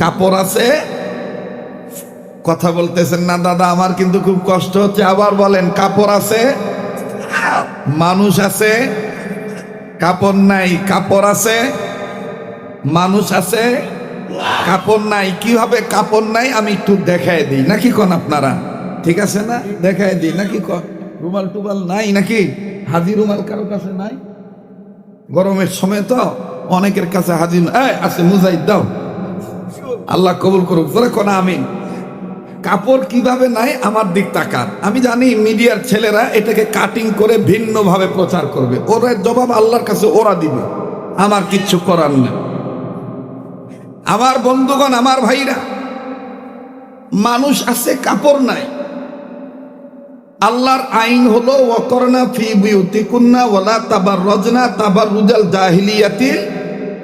কাপড় আছে? কথা বলতেছেন না, দাদা, আমার কিন্তু খুব কষ্ট হচ্ছে। আবার বলেন, কাপড় আছে? মানুষ আছে? কাপড় নাই, কাপড় আছে? মানুষ আছে? কাপড় নাই, কীভাবে কাপড় নাই? আমি একটু দেখায় দিই। নাকি কন আপনারা? ঠিক আছে না? দেখায় দিই। নাকি কন রুমাল টুমাল নাই নাকি? হাজি রুমাল কারও কাছে নাই? গরমের সময় তো অনেকের কাছে হাজির আছে মুজাই দাও। আল্লাহ কবুল করুক। তোরা কোন আমিন? কাপড় কীভাবে নাই আমার দিক তাকান। আমি জানি মিডিয়ার ছেলেরা এটাকে কাটিং করে ভিন্নভাবে প্রচার করবে। ওরা জবাব আল্লাহর কাছে ওরা দিবে। আমার কিচ্ছু করার নেই। আমার বন্ধুগণ, আমার ভাইরা, মানুষ আছে, কাপড় নাই। আল্লাহর আইন হলো, ওয়াকরনা ফি বিউতিকুন্না ওয়ালা তাবার রজনা তাবার রুজাল জাহিলিয়াতিল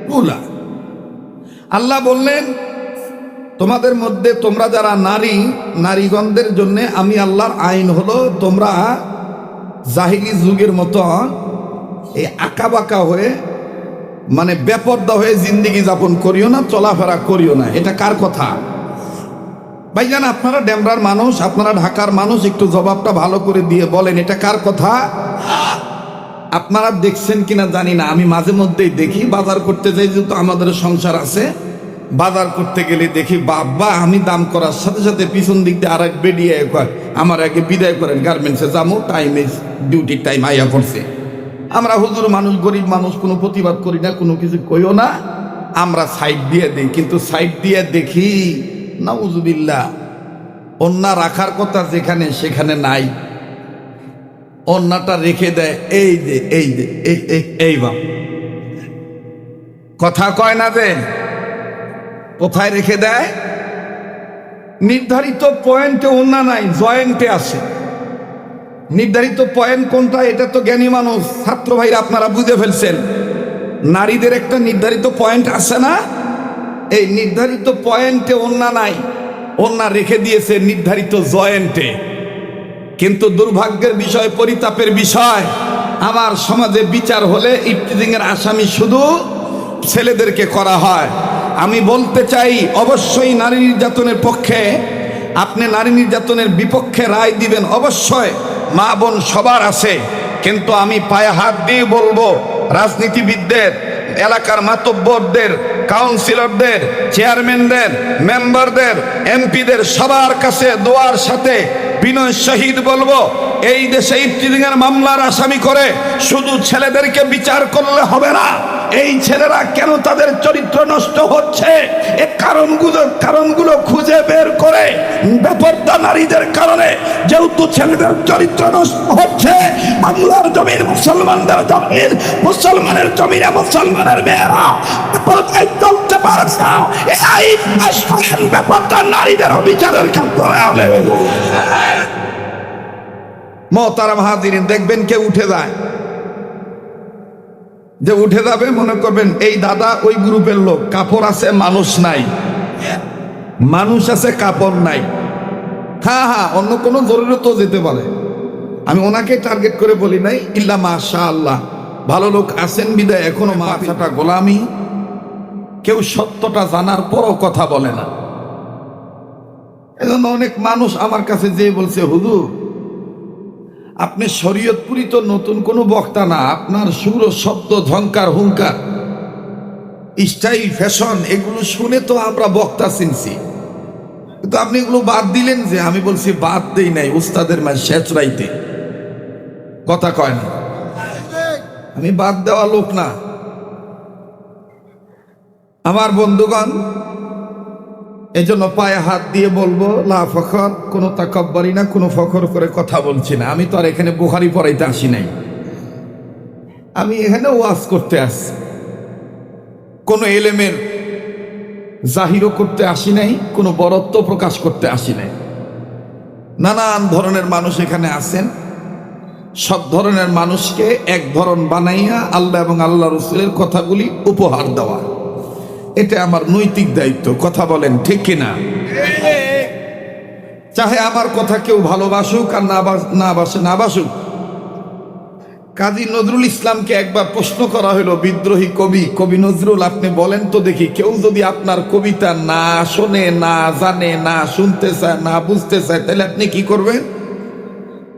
উলা। আল্লাহ বললেন তোমাদের মধ্যে তোমরা যারা নারী, নারীগণদের জন্য আমি আল্লাহর আইন হলো তোমরা জাহিলি যুগের মতো এই আঁকা বাঁকা হয়ে মানে বেপর্দা হয়ে জিন্দিগি যাপন করিও না, চলাফেরা করিও না। এটা কার কথা? ভাইজান, আপনারা ডেমরার মানুষ, আপনারা ঢাকার মানুষ, একটু জবাবটা ভালো করে দিয়ে বলেন, এটা কার কথা? আপনারা দেখছেন কিনা জানি না, আমি মাঝে মধ্যেই দেখি, বাজার করতে যাই যেহেতু আমাদের সংসার আছে। বাজার করতে গেলে দেখি, বাবা, আমি দাম করার সাথে সাথে পিছন দিক দিয়ে আর এক বেরিয়ে কয়, আমার আগে বিদায় করেন গার্মেন্টসে যাব টাইম ডিউটির টাইম আইয়া করছে আমরা হুজুর মানুষ, গরিব মানুষ, কোনো প্রতিবাদ করি না, কোনো কিছু কইও না। আমরা সাইড দিয়ে দিই, কিন্তু সাইড দিয়ে দেখি, নাউজুবিল্লাহ, অন্যা রাখার কথা যেখানে সেখানে নাই। অন্যটা রেখে দেয়, এই যে এই যে এই এই বাপ। কথা কয় না যে কোথায় রেখে দেয়? নির্ধারিত পয়েন্টে অন্য নাই, জয়েন্টে আছে। নির্ধারিত পয়েন্ট কোনটা, এটা তো জ্ঞানী মানুষ, ছাত্র ভাইরা আপনারা বুঝে ফেলছেন। নারীদের একটা নির্ধারিত পয়েন্ট আছে না? এই নির্ধারিত পয়েন্টে অন্য নাই অন্য রেখে দিয়েছে নির্ধারিত জয়েন্টে। কিন্তু দুর্ভাগ্যের বিষয়, পরিতাপের বিষয়, আমার সমাজে বিচার হলে ইফতিজিং এর আসামি শুধু ছেলেদেরকে করা হয়। আমি বলতে চাই, অবশ্যই নারী নির্যাতনের পক্ষে, আপনি নারী নির্যাতনের বিপক্ষে রায় দিবেন, অবশ্যই। মা বোন সবার আছে, কিন্তু আমি পায়ে হাত দিয়ে বলব, রাজনীতিবিদদের, এলাকার মাতব্বরদের কাউন্সিলরদের চেয়ারম্যানদের মেম্বারদের এমপিদের সবার কাছে, দোয়ার সাথে বিনয় শহীদ বলব এই দেশে ইফতিজিংয়ের মামলার আসামি করে শুধু ছেলেদেরকে বিচার করলে হবে না, এই ছেলেরা কেন তাদের চরিত্র নষ্ট হচ্ছে? এ কারণগুলো কারণগুলো খুঁজে বের করে বেপর্দা নারীদের কারণে যেহেতু ছেলেদের চরিত্র নষ্ট হচ্ছে, বাংলার জমির মুসলমানদের জমির মুসলমানের জমিনে মুসলমানের মেয়েরা বেপরদায় চলতে পারছে না। এই বেপর্দা নারীদের বিচারের ক্ষেত্রে মহতারাম হাজিরিন দেখবেন কেউ উঠে যায়। যে উঠে যাবে মনে করবেন এই দাদা ওই গ্রুপের লোক কাপড় আছে মানুষ নাই। মানুষ আছে কাপড় নাই। হ্যাঁ হ্যাঁ অন্য কোনো জরুরতও যেতে পারে। আমি ওনাকে টার্গেট করে বলি নাই ইল্লা মাশা আল্লাহ ভালো লোক আছেন বিদায় এখনও মাথাটা গোলামি। কেউ সত্যটা জানার পরও কথা বলে না। এজন্য অনেক মানুষ আমার কাছে যে বলছে হুজুর আপনি শরীয়তপুরি তো নতুন কোনো বক্তা না, আপনার সুর, শব্দ ঝঙ্কার হুঙ্কার স্টাইল, ফ্যাশন, এগুলো শুনে তো আমরা বক্তা চিনছি। কিন্তু আপনি এগুলো বাদ দিলেন যে, আমি বলছি বাদ দেই নাই, উস্তাদের মা শেষ রাইতে কথা কয় না। আমি বাদ দেওয়া লোক না। আমার বন্ধুগণ এজন্য পায়ে হাত দিয়ে বলব, লা ফখর, কোনো তাকব্বারি না, কোনো ফখর করে কথা বলছি না। আমি তো আর এখানে বুখারি পড়াইতে আসি নাই। আমি এখানে ওয়াজ করতে আসছি কোনো এলেমের জাহিরও করতে আসি নাই, কোনো বরত্ব প্রকাশ করতে আসি নাই। নানান ধরনের মানুষ এখানে আছেন। সব ধরনের মানুষকে এক ধরন বানাইয়া আল্লাহ এবং আল্লাহ রসুলের কথাগুলি উপহার দেওয়া। এটা আমার নৈতিক দায়িত্ব। কথা বলেন, ঠিক কিনা? চাহে আমার কথা কেউ ভালোবাসুক আর না বাস- না বাসে না বাসুক। কাজী নজরুল ইসলামকে একবার প্রশ্ন করা হলো, বিদ্রোহী কবি কবি নজরুল, আপনি বলেন তো দেখি, কেউ যদি আপনার কবিতা না শোনে, না জানে, না শুনতে চায়, না বুঝতে চায়, তাহলে আপনি কি করবেন?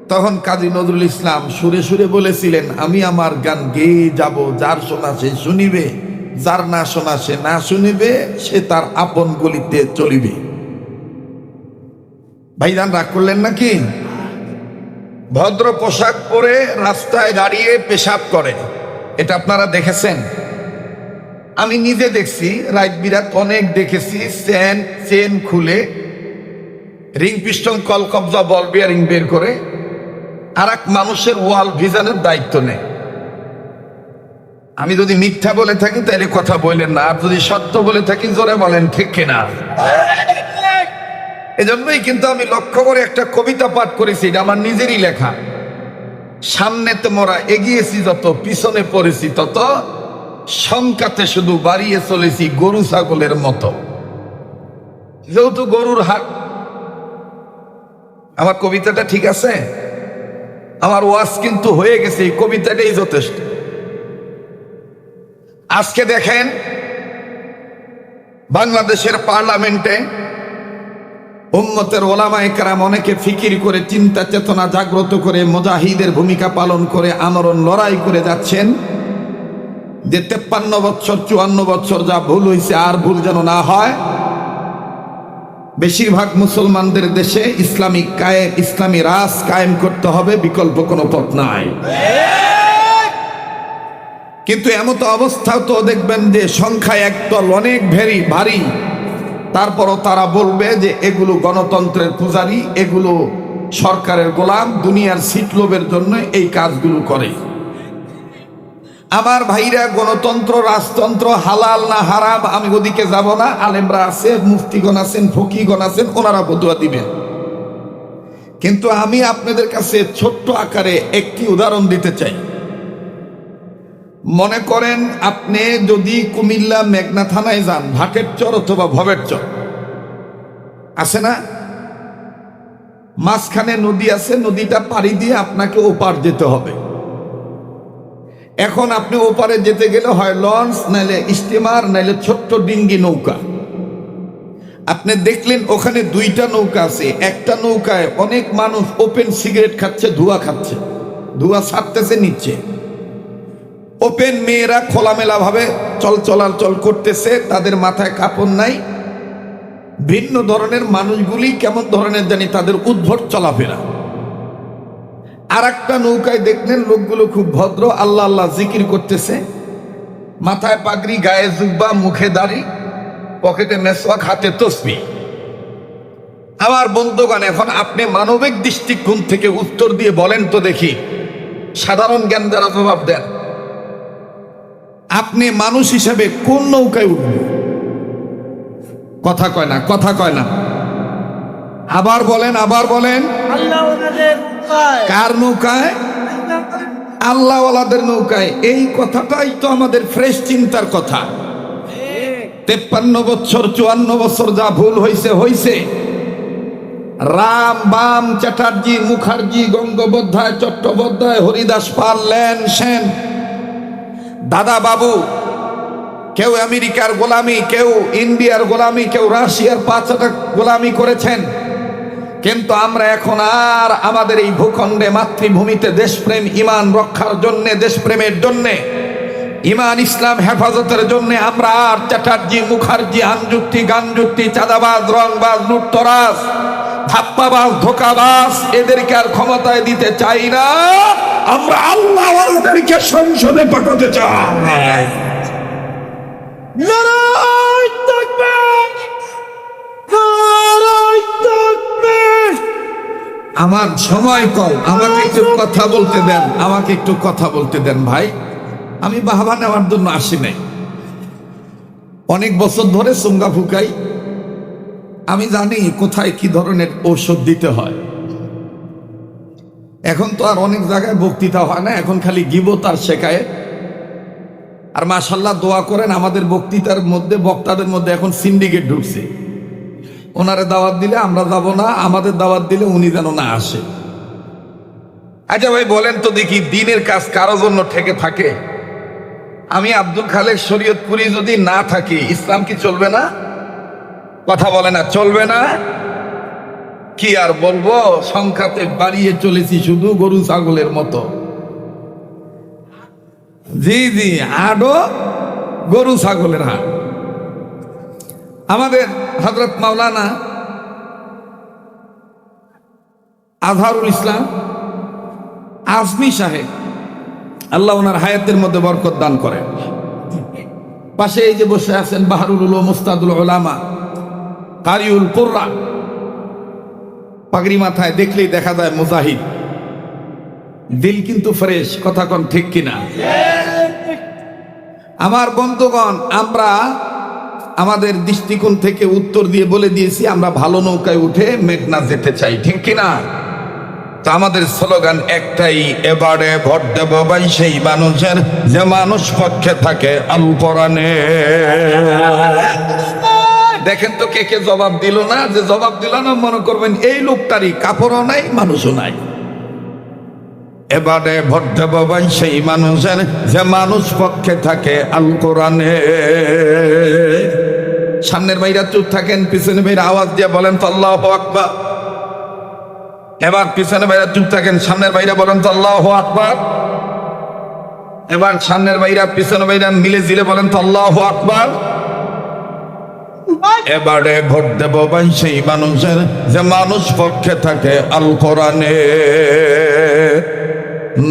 তখন কাজী নজরুল ইসলাম সুরে সুরে বলেছিলেন, আমি আমার গান গেয়ে যাব, যার শোনা সে শুনিবে। যার না শোনা সে না শুনিবে, সে তার আপন গলিতে চলিবে। ভাইজান, রাগ করলেন নাকি? ভদ্র পোশাক পরে রাস্তায় দাঁড়িয়ে পেশাব করে। এটা আপনারা দেখেছেন? আমি নিজে দেখছি রাইট বিরাট অনেক দেখেছি চেন চেন খুলে, রিং পিস্টন কল কবজা বল বিয়ারিং বের করে আর এক মানুষের ওয়াল ভিজানের দায়িত্ব নেয়। আমি যদি মিথ্যা বলে থাকি, তাহলে কথা বললেন না। আর যদি সত্য বলে থাকি, জোরে বলেন, ঠিক কিনা? এজন্যই কিন্তু আমি লক্ষ্য করে একটা কবিতা পাঠ করেছি, এটা আমার নিজেরই লেখা। সামনেতে মোরা এগিয়েছি যত, পিছনে পড়েছি তত, শঙ্কাতে শুধু বাড়িয়ে চলেছি গরু ছাগলের মতো। যেহেতু গরুর হাট, আমার কবিতাটা ঠিক আছে? আমার ওয়াজ কিন্তু হয়ে গেছে, এই কবিতাটাই যথেষ্ট। আজকে দেখেন, বাংলাদেশের পার্লামেন্টে উম্মতের ওলামায়ে কেরাম অনেকে ফিকির করে, চিন্তা চেতনা জাগ্রত করে, মুজাহিদের ভূমিকা পালন করে আমরণ লড়াই করে যাচ্ছেন যে তেপ্পান্ন বছর চুয়ান্ন বছর যা ভুল হয়েছে আর ভুল যেন না হয়, বেশিরভাগ মুসলমানদের দেশে ইসলামিক কায়েম ইসলামী রাজ কায়েম করতে হবে, বিকল্প কোনো পথ নাই। কিন্তু এমত অবস্থাও তো দেখবেন যে সংখ্যা একদল অনেক ভেরি ভারী। তারপরও তারা বলবে যে এগুলো গণতন্ত্রের পূজারী, এগুলো সরকারের গোলাম, দুনিয়ার সিটলোভের জন্য এই কাজগুলো করে। আমার ভাইরা, গণতন্ত্র, রাজতন্ত্র, হালাল না হারাম, আমি ওদিকে যাব না, আলেমরা আছে, মুফতিগণ আছেন, ফকিগণ আছেন, ওনারা বদুয়া দিবেন কিন্তু আমি আপনাদের কাছে ছোট্ট আকারে একটি উদাহরণ দিতে চাই। মনে করেন আপনি যদি কুমিল্লা মেঘনা থানায় যান, ভাটের চর অথবা ভবের চর, আছে না? মাঝখানে নদী আছে, নদীটা পাড়ি দিয়ে আপনাকে ওপার যেতে হবে। এখন আপনি ওপারে যেতে গেলে হয় লঞ্চ, নাইলে স্টিমার, নাইলে ছোট্ট ডিঙ্গি নৌকা। আপনি দেখলেন ওখানে দুইটা নৌকা আছে। একটা নৌকায় অনেক মানুষ ওপেন সিগারেট খাচ্ছে, ধোঁয়া খাচ্ছে। ধোঁয়া ছাড়তেছে নিচ্ছে ওপেন মেয়েরা খোলামেলা ভাবে চল চলাচল করতেছে, তাদের মাথায় কাপড় নাই। ভিন্ন ধরনের মানুষগুলি কেমন ধরনের জানি তাদের উদ্ভট চলাফেরা। আর একটা নৌকায় দেখলেন লোকগুলো খুব ভদ্র, আল্লাহ আল্লাহ জিকির করতেছে। মাথায় পাগড়ি, গায়ে জুব্বা, মুখে দাড়ি, পকেটে মেসওয়াক, হাতে তসবি। আমার বন্ধুগণ, এখন আপনি মানবিক দৃষ্টিকোণ থেকে উত্তর দিয়ে বলেন তো দেখি, সাধারণ জ্ঞান দ্বারা জবাব দেন। আপনি মানুষ হিসেবে কোন নৌকায় উঠবেন? কথা কয় না কথা কয় না। আবার বলেন আবার বলেন। কার নৌকায়? আল্লাহওয়ালাদের নৌকায়। এই কথাটাই তো আমাদের ফ্রেশ চিন্তার কথা। তেপ্পান্ন বছর চুয়ান্ন বছর যা ভুল হয়েছে হয়েছে রাম বাম চ্যাটার্জি মুখার্জি গঙ্গোপাধ্যায় চট্টোপাধ্যায় হরিদাস পাল লেন সেন। দাদা বাবু কেউ আমেরিকার গোলামি, কেউ ইন্ডিয়ার গোলামি, কেউ রাশিয়ার পাঁচটা গোলামি করেছেন। কিন্তু আমরা এখন আর আমাদের এই ভূখণ্ডে, মাতৃভূমিতে দেশপ্রেম, ইমান রক্ষার জন্যে, দেশপ্রেমের জন্যে, ইমান, ইসলাম হেফাজতের জন্য আমরা আর চ্যাটার্জি, মুখার্জি আনযুক্তি গানযুক্তি, চাঁদাবাজ, রংবাজ, লুটতরাজ, ধাপ্পাবাজ, ধোকাবাজ এদেরকে আর ক্ষমতায় দিতে চাই না। আমরা আল্লাহ আল্লাহদেরকে সংসদে পাঠাতে চাই। আমার সময় কম। আমাকে একটু কথা বলতে দেন। আমাকে একটু কথা বলতে দেন ভাই। আমি বাহবা নেওয়ার জন্য আসি নাই। অনেক বছর ধরে সুঙ্গা ফুকাই। আমি জানি কোথায় কি ধরনের ঔষধ দিতে হয়। এখন তো আর অনেক জায়গায় বক্তৃতা হয় না, এখন খালি গিবত আর শেখায়। আর মাসাল্লাহ দোয়া করেন, আমাদের বক্তৃতার মধ্যে, বক্তাদের মধ্যে এখন সিন্ডিকেট ঢুকছে। ওনারে দাওয়াত দিলে আমরা যাব না, আমাদের দাওয়াত দিলে উনি যেন না আসে। আচ্ছা ভাই, বলেন তো দেখি, দিনের কাজ কারও জন্য ঠেকে থাকে আমি আব্দুল খালেক শরীয়তপুরি যদি না থাকি, ইসলাম কি চলবে না? কথা বলে না, চলবে না? কি আর বলব? সংখ্যাতে বাড়িয়ে চলেছি শুধু গরু, ছাগলের মতো। জি জি, হাটও গরু, ছাগলের হাট। আমাদের হজরত মাওলানা আজহারুল ইসলাম আজমি সাহেব, আল্লাহ ওনার হায়াতের মধ্যে বরকত দান করেন। পাশে এই যে বসে আছেন বাহারুল উলুম মুস্তাদুল ওলামা কারিউল কোর্রা। পাগড়ি মাথায় দেখলেই দেখা যায় মুজাহিদ। দিল কিন্তু ফ্রেশ, কথা কন ঠিক কিনা? আমার বন্ধুগণ, আমরা আমাদের দৃষ্টিকোণ থেকে উত্তর দিয়ে বলে দিয়েছি, আমরা ভালো নৌকায় উঠে মেঘনা যেতে চাই, ঠিক কিনা? তো আমাদের স্লোগান একটাই, এবারে ভোট দেব ভাই সেই মানুষের, যে মানুষ পক্ষে থাকে আল কোরআনে দেখেন তো কে কে জবাব দিল না? যে জবাব দিল না, মনে করবেন এই লোকটারই কাপড়ও নাই, মানুষও নাই। এবারে ভোট সেই মানুষের, যে মানুষ পক্ষে থাকে আল কোরআনে। সামনের ভাইরা চুপ থাকেন, পিছনে ভাইরা আওয়াজ দিয়ে বলেন তো আল্লাহ এবার পিছনে ভাইরা চুপ থাকেন, সামনের ভাইরা বলেন তো আল্লাহ আকবার। এবার সামনের ভাইরা, পিছনে ভাইরা মিলে জিলে বলেন তো আল্লাহ আকবার। এবারে ভোট দেব ভাই সেই মানুষের, যে মানুষ পক্ষে থাকে আল কোরআনে।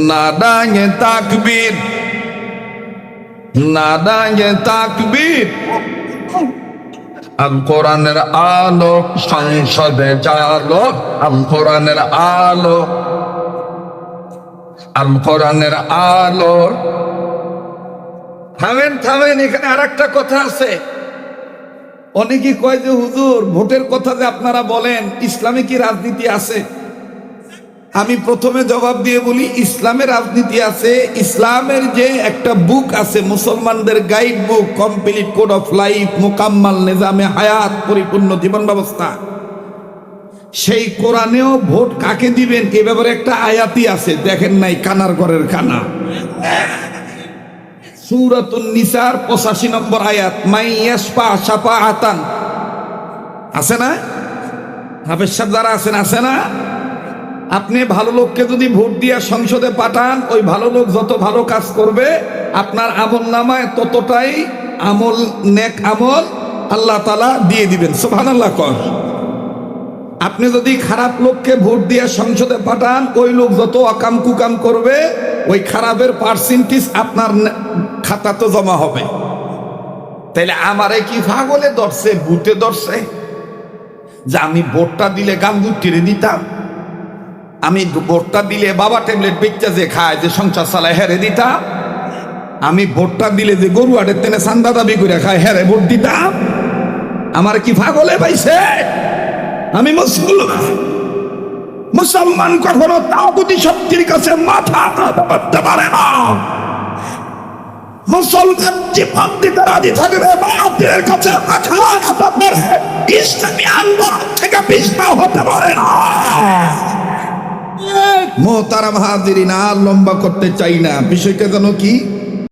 নাদায়ে তাকবীর নাদায়ে তাকবীর। আল কোরআনের আলো সংসদে জালো, আল কোরআনের আলো। আল কোরআনের আলো। থামেন থামেন, এখানে আর একটা কথা আছে। অনেকে কয় যে, হুজুর, ভোটের কথা যে আপনারা বলেন, ইসলামে কি রাজনীতি আছে? আমি প্রথমে জবাব দিয়ে বলি ইসলামের রাজনীতি আছে। ইসলামের যে একটা বুক আছে, মুসলমানদের guide book complete code of life Mukammal Nizame Hayat, পরিপূর্ণ জীবন ব্যবস্থা। সেই কোরআনেও ভোট কাকে দিবেন? এ ব্যাপারে একটা আয়াতি আছে, দেখেন নাই, কানার ঘরের কানা সুরাতুন নিসার পঁচাশি নম্বর আয়াত, মাই ইয়াসপা সাপা আতান আছে না? হাফেজ সাহেব আছেন, আছে না? আপনি ভালো লোককে যদি ভোট দিয়ে সংসদে পাঠান, ওই ভালো লোক যত ভালো কাজ করবে, আপনার আমল নামায় ততটাই আমল, নেক আমল আল্লাহ তালা দিয়ে দিবেন। সোভান আল্লাহ কর। আপনি যদি খারাপ লোককে ভোট দিয়ে সংসদে পাঠান, ওই লোক যত অকাম কুকাম করবে ওই খারাপের পার্সেন্টেজ আপনার নে- খাতাতে জমা হবে। তাইলে আমারে কি পাগলে ধরছে, ভূতে ধরছে? যে আমি ভোটটা দিলে গাঙ্গুর টিরে দিতাম। আমি ভোটটা দিলে বাবা ট্যাবলেট বেচা যে খায়, যে সংসার চালায় হেরে দিতাম। আমি ভোটটা দিলে যে গরু আটের তেনে চান্দা দাবি করে খায়, হেরে ভোট দিতাম। আমার কি পাগলে পাইছে? আমি মুসলমান মুসলমান কখনো তাগুতি শক্তির কাছে মাথা করতে পারে না। মুসলমান জীবন দিতে রাজি থাকবে বাপের কাছে মাথা করে ইসলামী আন্দোলন থেকে পিছপা হতে পারে না। মোহতারাম হাজিরিন, আর লম্বা করতে চাই না। বিষয়টা যেন কি?